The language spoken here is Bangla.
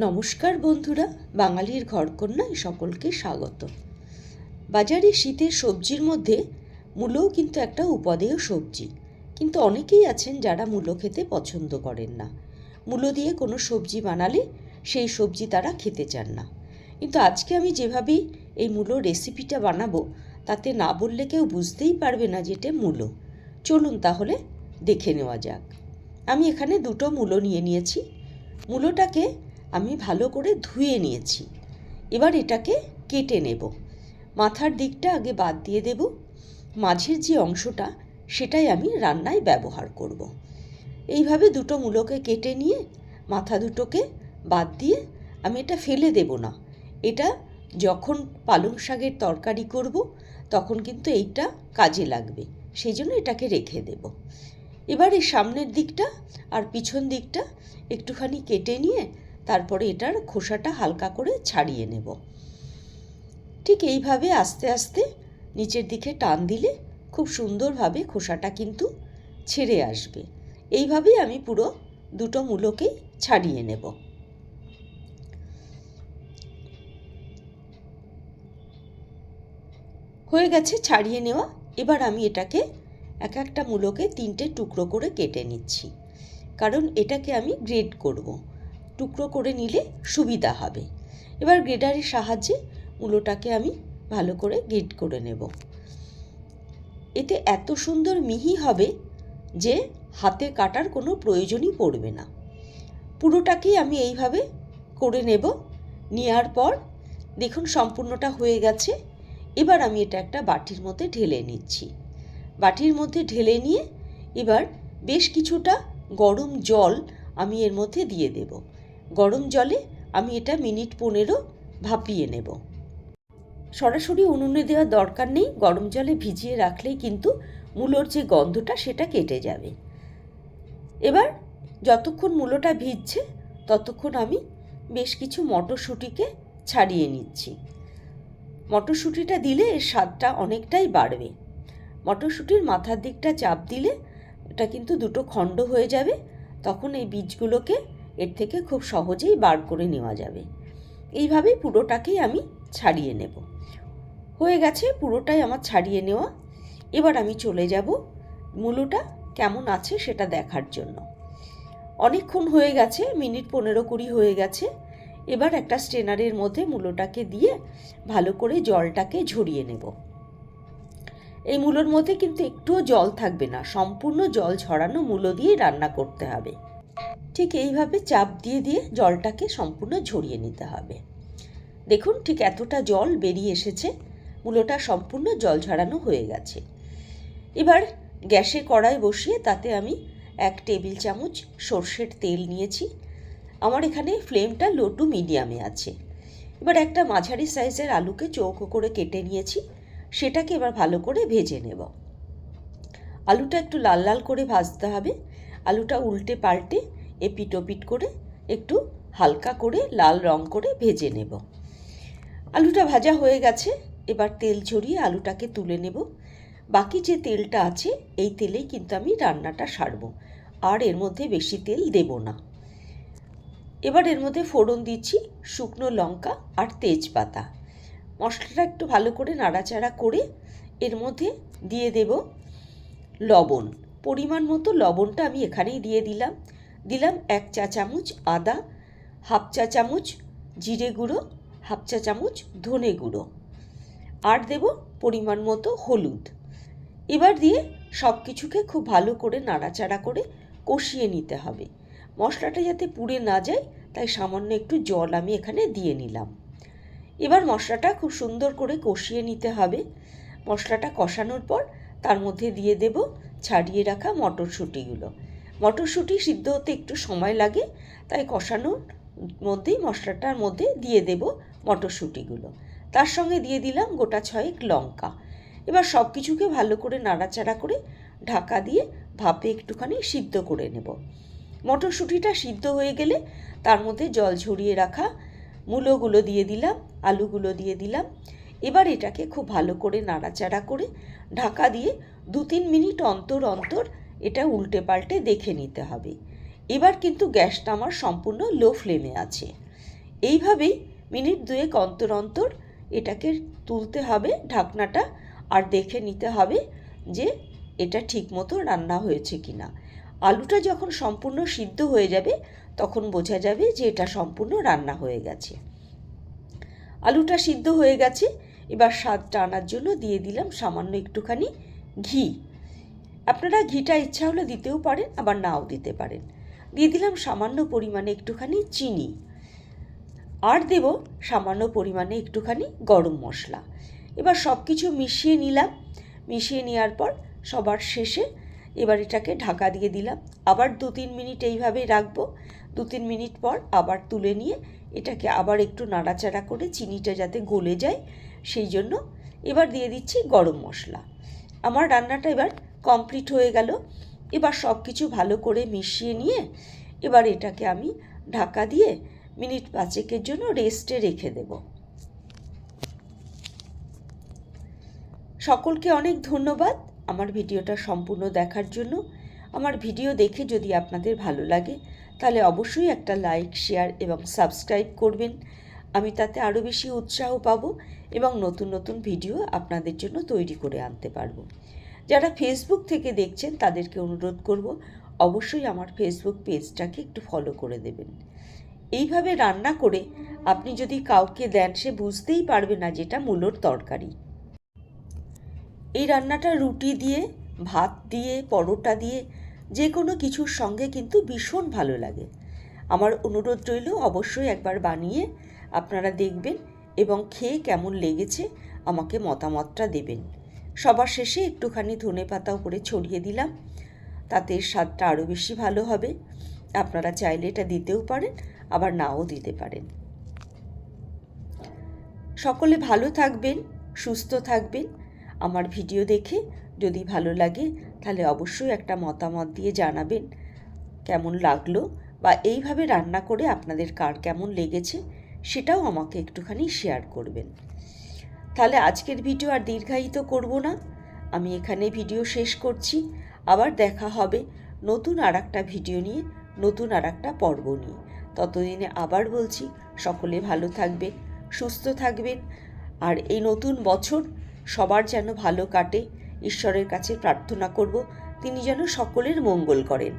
নমস্কার বন্ধুরা, বাঙালির ঘরকন্যায় সকলকে স্বাগত। বাজারে শীতের সবজির মধ্যে মূলও কিন্তু একটা উপাদেয় সবজি। কিন্তু অনেকেই আছেন যারা মূলো খেতে পছন্দ করেন না। মূলো দিয়ে কোনো সবজি বানালে সেই সবজি তারা খেতে চান না। কিন্তু আজকে আমি যেভাবে এই মূলো রেসিপিটা বানাবো, তাতে না বললে কেউ বুঝতেই পারবে না যে এটা মূলো। চলুন তাহলে দেখে নেওয়া যাক। আমি এখানে দুটো মূলো নিয়ে নিয়েছি। মূলোটাকে আমি ভালো করে ধুয়ে নিয়েছি। এবার এটাকে কেটে নেব। মাথার দিকটা আগে বাদ দিয়ে দেব। মাঝের যে অংশটা, সেটাই আমি রান্নায় ব্যবহার করব। এইভাবে দুটো মূলোকে কেটে নিয়ে মাথা দুটোকে বাদ দিয়ে আমি এটা ফেলে দেব না। এটা যখন পালং শাকের তরকারি করব, তখন কিন্তু এইটা কাজে লাগবে। সেই জন্য এটাকে রেখে দেব। এবার এই সামনের দিকটা আর পিছন দিকটা একটুখানি কেটে নিয়ে তারপরে এটার খোসাটা হালকা করে ছাড়িয়ে নেব। ঠিক এইভাবে আস্তে আস্তে নিচের দিকে টান দিলে খুব সুন্দরভাবে খোসাটা কিন্তু ছেড়ে আসবে। এইভাবেই আমি পুরো দুটো মূলোকেই ছাড়িয়ে নেব। হয়ে গেছে ছাড়িয়ে নেওয়া। এবার আমি এটাকে এক একটা মূলোকে তিনটে টুকরো করে কেটে নিচ্ছি। কারণ এটাকে আমি গ্রেড করব। টুকরো করে নিলে সুবিধা হবে। এবার গ্রেডারের সাহায্যে মূলোটাকে আমি ভালো করে গ্রেড করে নেব। এতে এত সুন্দর মিহি হবে যে হাতে কাটার কোনো প্রয়োজনই পড়বে না। পুরোটাকেই আমি এইভাবে করে নেব। নেওয়ার পর দেখুন সম্পূর্ণটা হয়ে গেছে। এবার আমি এটা একটা বাটির মধ্যে ঢেলে নিচ্ছি। বাটির মধ্যে ঢেলে নিয়ে এবার বেশ কিছুটা গরম জল আমি এর মধ্যে দিয়ে দেব। গরম জলে আমি এটা মিনিট পনেরো ভাপিয়ে নেব। সরাসরি উনুনে দেওয়ার দরকার নেই, গরম জলে ভিজিয়ে রাখলেই কিন্তু মূলোর যে গন্ধটা সেটা কেটে যাবে। এবার যতক্ষণ মূলোটা ভিজছে ততক্ষণ আমি বেশ কিছু মটরশুঁটিকে ছাড়িয়ে নিচ্ছি। মটরশুঁটিটা দিলে এর স্বাদটা অনেকটাই বাড়বে। মটরশুঁটির মাথার দিকটা চাপ দিলে এটা কিন্তু দুটো খণ্ড হয়ে যাবে, তখন এই বীজগুলোকে এর থেকে খুব সহজেই বার করে নেওয়া যাবে। এইভাবেই পুরোটাকেই আমি ছাড়িয়ে নেব। হয়ে গেছে, পুরোটাই আমার ছাড়িয়ে নেওয়া। এবার আমি চলে যাব মূলোটা কেমন আছে সেটা দেখার জন্য। অনেকক্ষণ হয়ে গেছে, মিনিট পনেরো কুড়ি হয়ে গেছে। এবার একটা স্ট্রেনারের মধ্যে মূলোটাকে দিয়ে ভালো করে জলটাকে ঝরিয়ে নেব। এই মূলোর মধ্যে কিন্তু একটুও জল থাকবে না। সম্পূর্ণ জল ঝরানো মূলো দিয়ে রান্না করতে হবে। ঠিক এইভাবে চাপ দিয়ে দিয়ে জলটাকে সম্পূর্ণ ঝরিয়ে নিতে হবে। দেখুন ঠিক এতটা জল বেরিয়ে এসেছে, মূলোটা সম্পূর্ণ জল ঝরানো হয়ে গেছে। এবার গ্যাসে কড়াই বসিয়ে তাতে আমি এক টেবিল চামচ সর্ষের তেল নিয়েছি। আমার এখানে ফ্লেমটা লো টু মিডিয়ামে আছে। এবার একটা মাঝারি সাইজের আলুকে চৌকো করে কেটে নিয়েছি, সেটাকে এবার ভালো করে ভেজে নেব। আলুটা একটু লাল লাল করে ভাজতে হবে। আলুটা উল্টে পাল্টে এপিট ওপিট করে একটু হালকা করে লাল রং করে ভেজে নেব। আলুটা ভাজা হয়ে গেছে, এবার তেল ঝরিয়ে আলুটাকে তুলে নেব। বাকি যে তেলটা আছে, এই তেলেই কিন্তু আমি রান্নাটা সারব। আর এর মধ্যে বেশি তেল দেব না। এবার এর মধ্যে ফোড়ন দিচ্ছি শুকনো লঙ্কা আর তেজপাতা। মশলাটা একটু ভালো করে নাড়াচাড়া করে এর মধ্যে দিয়ে দেব লবণ। পরিমাণ মতো লবণটা আমি এখানেই দিয়ে দিলাম। দিলাম এক চা চামচ আদা, হাফ চা চামচ জিরে গুঁড়ো, হাফ চা চামচ ধনে গুঁড়ো। আর দেব পরিমাণ মতো হলুদ। এবার দিয়ে সব কিছুকে খুব ভালো করে নাড়াচাড়া করে কষিয়ে নিতে হবে। মশলাটা যাতে পুড়ে না যায়, তাই সামান্য একটু জল আমি এখানে দিয়ে নিলাম। এবার মশলাটা খুব সুন্দর করে কষিয়ে নিতে হবে। মশলাটা কষানোর পর তার মধ্যে দিয়ে দেব ছাড়িয়ে রাখা মটরশুঁটিগুলো। মটরশুঁটি সিদ্ধ হতে একটু সময় লাগে, তাই কষানোর মধ্যেই মশলাটার মধ্যে দিয়ে দেব মটরশুঁটিগুলো। তার সঙ্গে দিয়ে দিলাম গোটা ছয়েক লঙ্কা। এবার সব কিছুকে ভালো করে নাড়াচাড়া করে ঢাকা দিয়ে ভাপে একটুখানি সিদ্ধ করে নেব। মটরশুঁটিটা সিদ্ধ হয়ে গেলে তার মধ্যে জল ঝরিয়ে রাখা মূলোগুলো দিয়ে দিলাম, আলুগুলো দিয়ে দিলাম। এবার এটাকে খুব ভালো করে নাড়াচাড়া করে ঢাকা দিয়ে দু তিন মিনিট অন্তর অন্তর এটা উল্টে পাল্টে দেখে নিতে হবে। এবার কিন্তু গ্যাসটা আমার সম্পূর্ণ লো ফ্লেমে আছে। এইভাবেই মিনিট দুয়েক অন্তর অন্তর এটাকে তুলতে হবে ঢাকনাটা আর দেখে নিতে হবে যে এটা ঠিকমতো রান্না হয়েছে কি না আলুটা যখন সম্পূর্ণ সিদ্ধ হয়ে যাবে, তখন বোঝা যাবে যে এটা সম্পূর্ণ রান্না হয়ে গেছে। আলুটা সিদ্ধ হয়ে গেছে, এবার স্বাদটা আনার জন্য দিয়ে দিলাম সামান্য একটুখানি ঘি। আপনারা ঘিটা ইচ্ছা হলে দিতেও পারেন, আবার নাও দিতে পারেন। দিয়ে দিলাম সামান্য পরিমাণে একটুখানি চিনি। আর দেব সামান্য পরিমাণে একটুখানি গরম মশলা। এবার সব কিছু মিশিয়ে নিলাম। মিশিয়ে নেওয়ার পর সবার শেষে এবার এটাকে ঢাকা দিয়ে দিলাম। আবার দু তিন মিনিট এইভাবেই রাখব। দু তিন মিনিট পর আবার তুলে নিয়ে এটাকে আবার একটু নাড়াচাড়া করে চিনিটা যাতে গলে যায়, সেই জন্য এবার দিয়ে দিচ্ছি গরম মশলা। আমার রান্নাটা এবার কমপ্লিট হয়ে গেল। এবার সব কিছু ভালো করে মিশিয়ে নিয়ে এবার এটাকে আমি ঢাকা দিয়ে মিনিট পাঁচেকের জন্য রেস্টে রেখে দেব। সকলকে অনেক ধন্যবাদ আমার ভিডিওটা সম্পূর্ণ দেখার জন্য। আমার ভিডিও দেখে যদি আপনাদের ভালো লাগে, তাহলে অবশ্যই একটা লাইক শেয়ার এবং সাবস্ক্রাইব করবেন। আমি তাতে আরও বেশি উৎসাহ পাব এবং নতুন নতুন ভিডিও আপনাদের জন্য তৈরি করে আনতে পারব। যারা ফেসবুক থেকে দেখছেন, তাদেরকে অনুরোধ করব, অবশ্যই আমার ফেসবুক পেজটাকে একটু ফলো করে দেবেন। এইভাবে রান্না করে আপনি যদি কাউকে দেন, সে বুঝতেই পারবে না যেটা মূলোর তরকারি। এই রান্নাটা রুটি দিয়ে, ভাত দিয়ে, পরোটা দিয়ে যে কোনো কিছুর সঙ্গে কিন্তু ভীষণ ভালো লাগে। আমার অনুরোধ রইল, অবশ্যই একবার বানিয়ে আপনারা দেখবেন এবং খেয়ে কেমন লেগেছে, আমাকে মতামতটা দেবেন। সবার শেষে একটুখানি ধনে পাতা উপরে ছড়িয়ে দিলাম। তাতে স্বাদটা আরও বেশি ভালো হবে। আপনারা চাইলে এটা দিতেও পারেন, আবার নাও দিতে পারেন। সকলে ভালো থাকবেন, সুস্থ থাকবেন। আমার ভিডিও দেখে যদি ভালো লাগে, তাহলে অবশ্যই একটা মতামত দিয়ে জানাবেন কেমন লাগল বা এইভাবে রান্না করে আপনাদের কার কেমন লেগেছে, সেটাও আমাকে একটুখানি শেয়ার করবেন। তাহলে আজকের ভিডিও আর দীর্ঘায়িত করব না। আমি এখানে ভিডিও শেষ করছি। আবার দেখা হবে নতুন আর একটা ভিডিও নিয়ে, নতুন আর একটা পর্ব নিয়ে। ততদিনে আবার বলছি, সকলে ভালো থাকবেন, সুস্থ থাকবেন। আর এই নতুন বছর সবার যেন ভালো কাটে, ঈশ্বরের কাছে প্রার্থনা করব, তিনি যেন সকলের মঙ্গল করেন।